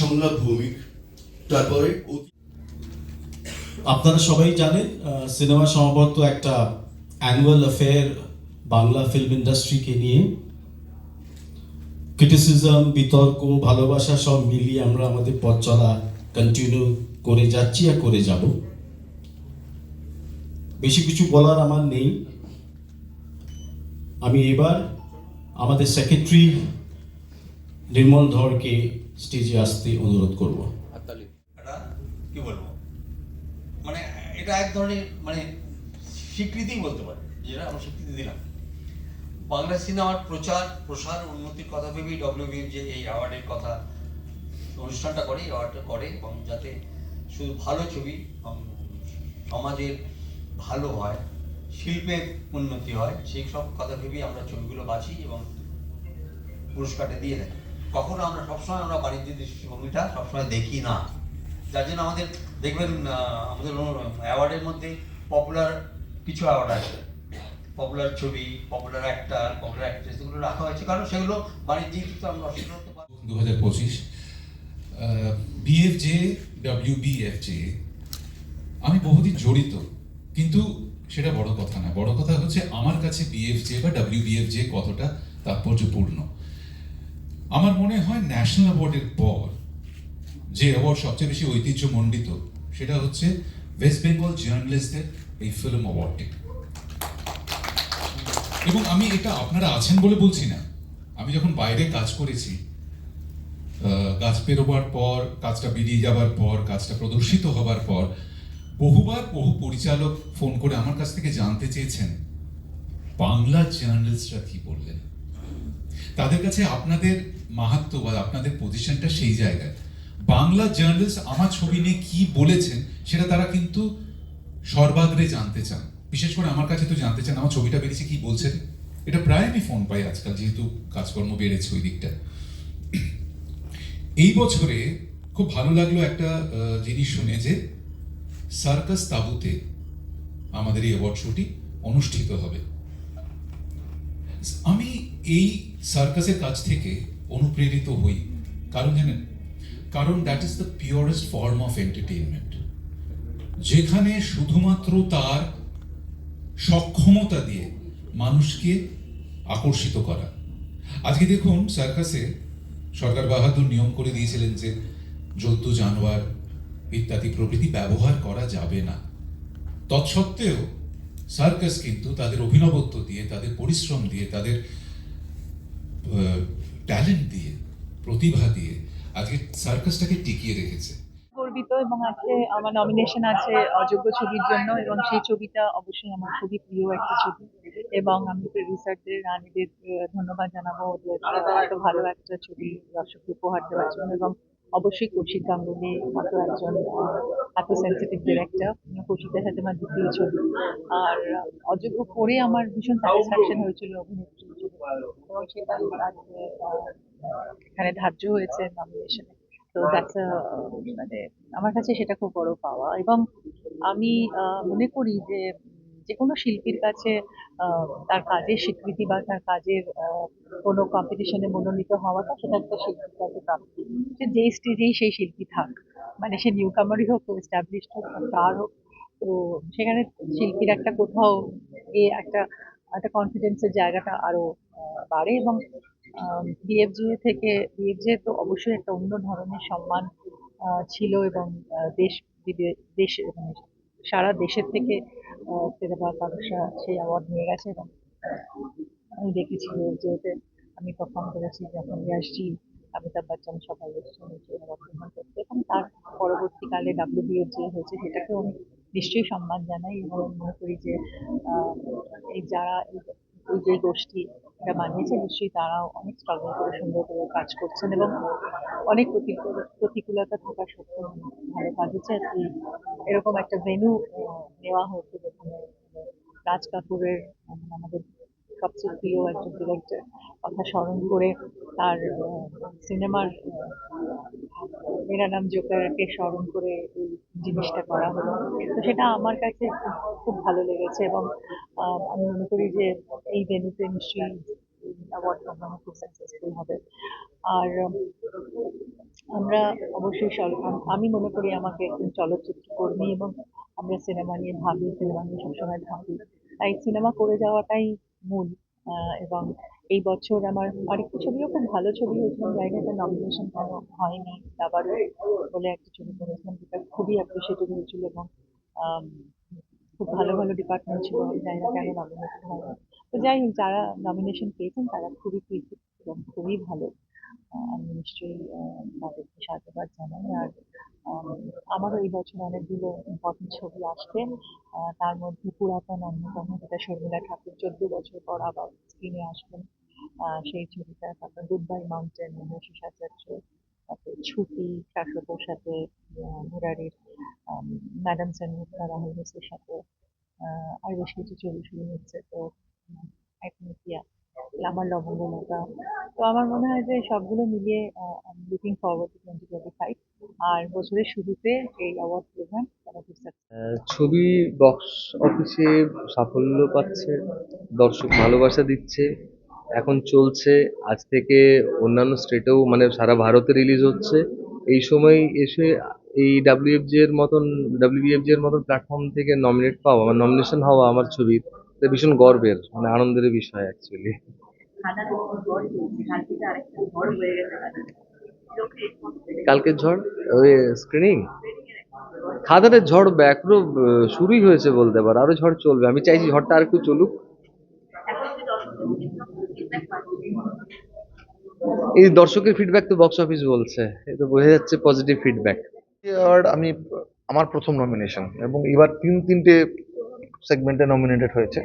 সংলাপ ভৌমিক। তারপরে আপনারা সবাই জানেন সিনেমা সম্ভবত একটা অ্যানুয়াল অ্যাফেয়ার বাংলা ফিল্ম ইন্ডাস্ট্রিকে নিয়ে। ক্রিটিসিজম বিতর্ক, ভালোবাসা সব মিলিয়ে আমরা আমাদের পথ চলা কন্টিনিউ করে যাচ্ছি আর করে যাব। বেশি কিছু বলার আমার নেই। আমি এবার আমাদের সেক্রেটারি নির্মল ধরকে স্টেজে আসতে অনুরোধ করব। কি বলব? মানে এটা এক ধরনের মানে স্বীকৃতি বলতে পারে যেটা আমরা স্বীকৃতি দিলাম। বাংলা সিনেমার প্রচার প্রসার উন্নতির কথা ভেবেই ডব্লিউবি যে এই অ্যাওয়ার্ডের কথা অনুষ্ঠানটা করে এই অ্যাওয়ার্ডটা করে এবং যাতে শুধু ভালো ছবি সমাজের ভালো হয় শিল্পের উন্নতি হয় সেই সব কথা ভেবেই আমরা ছবিগুলো বাছি এবং পুরস্কারটা দিয়ে দেয় কখনো আমরা সবসময় আমরা বাণিজ্য দৃষ্টিভঙ্গিটা সবসময় দেখি না। যার জন্য আমাদের, দেখবেন আমাদের অ্যাওয়ার্ডের মধ্যে পপুলার কিছু অ্যাওয়ার্ড আছে। পপুলার ছবি পপুলার অ্যাক্টার পপুলার অ্যাক্ট্রেস এগুলো রাখা হয়েছে। কারণ সেগুলো বাণিজ্যিক আমরা। দু হাজার পঁচিশ বিএফজে ডাব্লিউবিএফজে আমি বহুদিন জড়িত, কিন্তু সেটা বড় কথা না। বড় কথা হচ্ছে আমার কাছে বিএফজে বা ডাব্লিউবিএফজে কতটা তাৎপর্যপূর্ণ। আমার মনে হয় ন্যাশনাল অ্যাওয়ার্ডের পর যে অ্যাওয়ার্ড সবচেয়ে বেশি ঐতিহ্যমণ্ডিত, সেটা হচ্ছে ওয়েস্ট বেঙ্গল জার্নালিস্টদের এই ফিল্ম অ্যাওয়ার্ডটি এবং আমি এটা আপনারা আছেন বলে বলছি না। আমি যখন বাইরে কাজ করেছি কাজ পেরোবার পর, কাজটা বেরিয়ে যাবার পর, কাজটা প্রদর্শিত হবার পর, বহুবার বহু পরিচালক ফোন করে আমার কাছ থেকে জানতে চেয়েছেন, বাংলা জার্নালিস্টরা কি বললেন? তাদের কাছে আপনাদের মাহাত্ম বা আপনাদের পজিশনটা সেই জায়গায়। বাংলা জার্নালিস্ট আমার ছবি নিয়ে কি বলেছেন, সেটা তারা কিন্তু সর্বাগ্রে জানতে চান। বিশেষ করে আমার কাছে তো জানতে চান, আমার ছবিটা বেরিয়েছে কি বলছেন এটা প্রায় আমি ফোন পাই আজকাল, যেহেতু কাজকর্ম বেড়েছে ওই দিকটা। এই বছরে খুব ভালো লাগল একটা জিনিস শুনে যে সার্কাস তাবুতে আমাদের এই অ্যাওয়ার্ড শোটি অনুষ্ঠিত হবে। আমি এই সার্কাসের কাছ থেকে অনুপ্রেরিত হই। কারণ জানেন? কারণ that is the purest form of entertainment যেখানে শুধুমাত্র তার সক্ষমতা দিয়ে মানুষকে আকর্ষিত করা। আজকে দেখুন সার্কাসে সরকার বাহাদুর নিয়ম করে দিয়েছিলেন যে জন্তু জানোয়ার ইত্যাদি প্রভৃতি ব্যবহার করা যাবে না। তৎসত্ত্বেও সার্কাস কিন্তু তাদের অভিনবত্ব দিয়ে, তাদের পরিশ্রম দিয়ে, তাদের ট্যালেন্ট দিয়ে, প্রতিভা দিয়ে আজকে সার্কাসটাকে টিকিয়ে রেখেছে গর্বিত এবং আজকে আমার নমিনেশন আছে অযোগ্য ছবির জন্য এবং সেই ছবিটা অবশ্যই আমার খুবই প্রিয় একটা ছবি এবং আমি প্রডিউসারদের রানীদের ধন্যবাদ জানাব এত ভালো একটা ছবি দর্শককে উপহার দেওয়ার জন্য এবং অবশ্যই কৌশিক গাঙ্গুলি, মতো একজন এত সেন্সিটিভ ডিরেক্টর কৌশিকের সাথে আমার দ্বিতীয় ছবি আর অযোগ্য করে আমার ভীষণ স্যাটিসফ্যাকশন হয়েছিল অভিনেত্রী। এবং সেটা আজকে এখানে ধার্য হয়েছে নমিনেশনে তো দ্যাটস মানে আমার কাছে সেটা খুব বড় পাওয়া। এবং আমি মনে করি যে যে কোনো শিল্পীর কাছে তার কাজের স্বীকৃতি বা তার কাজের কোনো কম্পিটিশনে মনোনীত হওয়াটা সেটা একটা শিল্পীর কাছে প্রাপ্তি। সে যেই স্টেজেই সেই শিল্পী থাক মানে সে নিউ কামারই হোক এস্টাবলিশড হোক তার হোক তো সেখানে শিল্পীর একটা কোথাও এ একটা একটা কনফিডেন্সের জায়গাটা আরও আহ, বাড়ে এবং বিএফজি থেকে বিএফজি তো অবশ্যই একটা অন্য ধরনের সম্মান ছিল এবং দেশ দেশ মানে সারা দেশের থেকে সিনেমা মানুষরা সেই অ্যাওয়ার্ড নিয়ে গেছে এবং আমি দেখেছি বিএফজিতে আমি পারফর্ম করেছি যখন ইয়াসজি অমিতাভ বচ্চন সবাই এসেছেন এবং তার পরবর্তীকালে ডাব্লিউবিএফজি হয়েছে সেটাকেও আমি নিশ্চয়ই সম্মান জানাই এবং মনে করি যে এই যারা এই- যে গোষ্ঠী এটা বানিয়েছে, নিশ্চয়ই তারাও অনেক স্ট্রাগল করে সুন্দর করে কাজ করছেন এবং অনেক প্রতিকূল- প্রতিকূলতা থাকা সত্ত্বেও ভালো কাজ হচ্ছে। এরকম একটা ভেনু নেওয়া হয়েছে যেখানে রাজ কাপুরের মানে আমাদের সবচেয়ে প্রিয় একজন ডিরেক্টর কথা স্মরণ করে তার সিনেমার মেরা নাম জোকারকে স্মরণ করে এই জিনিসটা করা হলো। তো সেটা আমার কাছে খুব- ভালো লেগেছে এবং আমি মনে করি যে এই ভেন্যুতে নিশ্চয়ই অ্যাওয়ার্ড প্রোগ্রাম খুব সাকসেসফুল হবে। আর, আমরা অবশ্যই আমি মনে করি আমাকে একজন চলচ্চিত্র কর্মী এবং আমরা সিনেমা নিয়ে ভাবি, সিনেমা নিয়ে সবসময় ভাবি। তাই সিনেমা করে যাওয়াটাই মূল এবং এই বছর আমার আরেকটা ছবিও খুব ভালো ছবি হয়েছিলাম না নমিনেশন কেন হয়নি আবারও বলে একটা ছবি করেছিলাম যেটা খুবই অ্যাপ্রিসিয়েটেড হয়েছিল এবং খুব ভালো ভালো ডিপার্টমেন্ট ছিল আমি না কেন নমিনেশন হয়নি। তো যাই হোক যারা নমিনেশন পেয়েছেন তারা খুবই কৃতজ্ঞ এবং খুবই ভালো। আমি নিশ্চয়ই তাদেরকে সাধুবাদ জানাই। আর আম, আমারও এই বছর অনেকগুলো ইম্পর্টেন্ট ছবি আসছে। তার মধ্যে পুরাতন অন্যতম যেটা শর্মিলা ঠাকুর চোদ্দ বছর পর আবার স্ক্রিনে আসবেন। সেই ছবিটা, তারপর গুড বাই মাউন্টেন মনীষী আচার্য তারপর ছুটি শাশ্বতর সাথে মুরারির ম্যাডাম সেনগুপ্তা রাহুল ঘোষের সাথে আর বেশ কিছু ছবি শুরু হচ্ছে। তো আই থিঙ্ক আমার লবঙ্গলতা তো আমার মনে হয় যে সবগুলো মিলিয়ে looking forward to twenty twenty five আর বছরের শুরুতে এই অ্যাওয়ার্ড প্রোগ্রাম ছবি বক্স অফিসে সাফল্য পাচ্ছে, দর্শক ভালোবাসা দিচ্ছে। এখন চলছে, আজ থেকে অন্যান্য স্টেটেও মানে সারা ভারতে রিলিজ হচ্ছে। এই সময় এসে এই ডাব্লিউএফজি এর মতন ডাব্লিউবিএফজি এর মতন প্ল্যাটফর্ম থেকে নমিনেট পাওয়া মানে নমিনেশন হওয়া আমার ছবি, এটা ভীষণ গর্বের মানে আনন্দের বিষয় অ্যাকচুয়ালি কালকের ঝড়? ওই স্ক্রিনিং খাদানের ঝড় এখনও শুরুই হয়েছে বলতে পারো, আরও ঝড় চলবে। আমি চাইছি ঝড়টা আর একটু চলুক। এই দর্শকের ফিডব্যাক তো বক্স অফিস বলছে। এটা বোঝা যাচ্ছে পজিটিভ ফিডব্যাক অ্যাওয়ার্ড আমি, আমার প্রথম নমিনেশন এবং এবার তিন, তিনটে সেগমেন্টে নমিনেটেড হয়েছে।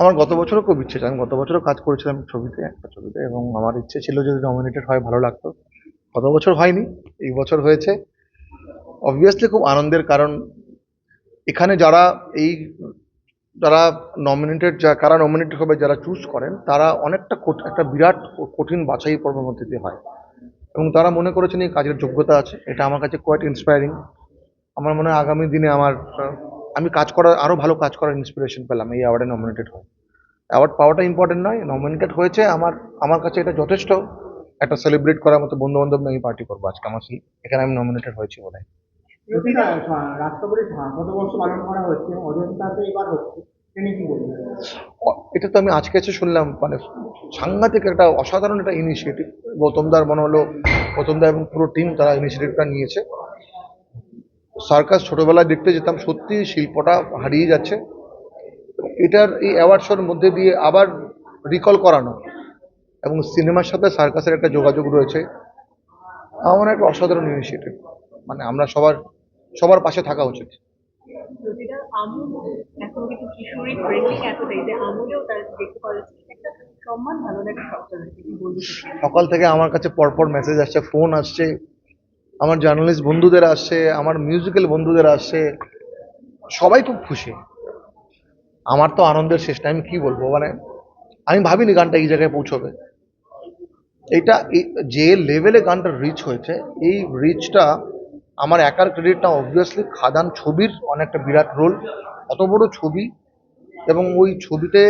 আমার গত বছরও খুব ইচ্ছে আমি গত বছরও কাজ করেছিলাম ছবিতে, একটা ছবিতে এবং আমার ইচ্ছে ছিল যদি নমিনেটেড হয়, ভালো লাগতো। গত বছর হয়নি, এই বছর হয়েছে। অবভিয়াসলি খুব আনন্দের কারণ, এখানে যারা এই যারা নমিনেটেড যা, কারা নমিনেটেড হবে, যারা চুজ করেন, তারা অনেকটা একটা বিরাট কঠিন বাছাই পর্বের মধ্যে দিয়ে হয়। এবং তারা মনে করেছেন এই কাজের যোগ্যতা আছে। এটা আমার কাছে কোয়াইট ইন্সপায়ারিং আমার মনে হয় আগামী দিনে আমার, আমি কাজ করার আরও ভালো কাজ করার ইন্সপিরেশন পেলাম এই অ্যাওয়ার্ডে নমিনেটেড হয়। অ্যাওয়ার্ড পাওয়াটা ইম্পর্টেন্ট নয় নমিনেটেড হয়েছে আমার আমার কাছে এটা যথেষ্ট। একটা সেলিব্রেট করার মতো বন্ধু বান্ধব নিয়ে পার্টি করব আজকে, আমার সেই, এখানে আমি নমিনেটেড হয়েছি বলে। এটা তো আমি আজকে এসে শুনলাম মানে সাংঘাতিক একটা অসাধারণ একটা ইনিশিয়েটিভ গৌতমদার মনে হলো গৌতমদা এবং পুরো টিম তারা ইনিশিয়েটিভটা নিয়েছে। সার্কাস ছোটবেলায় দেখতে যেতাম, সত্যি শিল্পটা হারিয়ে যাচ্ছে। এটার এই অ্যাওয়ার্ড শোর মধ্যে দিয়ে আবার রিকল করানো। এবং সিনেমার সাথে সার্কাসের একটা যোগাযোগ রয়েছে। আমার একটা অসাধারণ ইনিশিয়েটিভ মানে আমরা সবার সবার পাশে থাকা উচিত? সকাল থেকে আমার কাছে পরপর মেসেজ আসছে ফোন আসছে আমার জার্নালিস্ট বন্ধুদের আসছে আমার মিউজিক্যাল বন্ধুদের আসছে সবাই খুব খুশি। আমার তো আনন্দের শেষ নাই আমি কি বলব মানে আমি ভাবিনি গানটা এই জায়গায় পৌঁছবে। এটা যে লেভেলে গানটা রিচ হয়েছে এই রিচটা আমার একার ক্রেডিট না অবভিয়াসলি খাদান ছবির অনেকটা বিরাট রোল অত বড় ছবি এবং ওই ছবিতে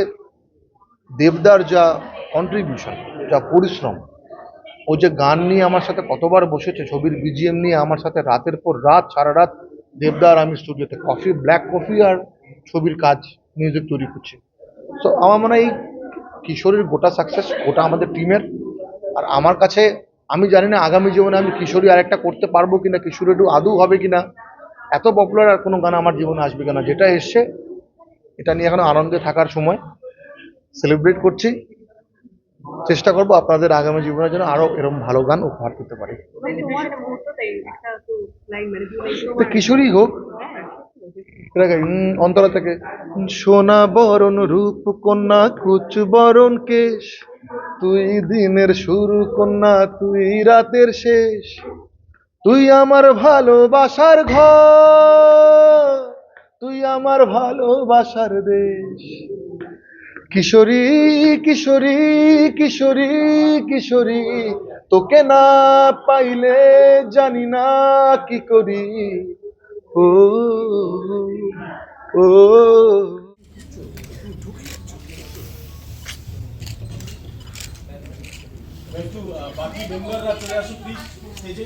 দেবদার যা কন্ট্রিবিউশন যা পরিশ্রম, ও যে গান নিয়ে আমার সাথে কতবার বসেছে, ছবির বিজিএম নিয়ে আমার সাথে রাতের পর রাত, সারা রাত দেবদার আমি স্টুডিওতে কফি ব্ল্যাক কফি আর ছবির কাজ মিউজিক তৈরি করছি। তো আমার মনে হয় এই কিশোরীর গোটা সাকসেস গোটা আমাদের টিমের আর আমার কাছে আমি জানি না আগামী জীবনে আমি কিশোরী আর একটা করতে পারব কিনা, কিশোরী একটু আদৌ হবে কিনা। এত পপুলার আর কোনো গান আমার জীবনে আসবে কিনা, যেটা এসছে, এটা নিয়ে এখন আনন্দে থাকার সময় সেলিব্রেট করছি। চেষ্টা করব আপনাদের আগামী জীবনের জন্য আরও এরকম ভালো গান উপহার দিতে পারি। কিশোরী হোক, অন্তরা থেকে, সোনা বরণ রূপ কন্যা কুচ বরণ কেশ তুই দিনের শুরু কন্যা, তুই রাতের শেষ। তুই আমার ভালোবাসার ঘর, তুই আমার ভালোবাসার দেশ। কিশোরী কিশোরী কিশোরী কিশোরী, তোকে না পাইলে জানি না কি করি। ও ও। একটু বাকি মেম্বাররা চলে আসুন প্লিজ স্টেজে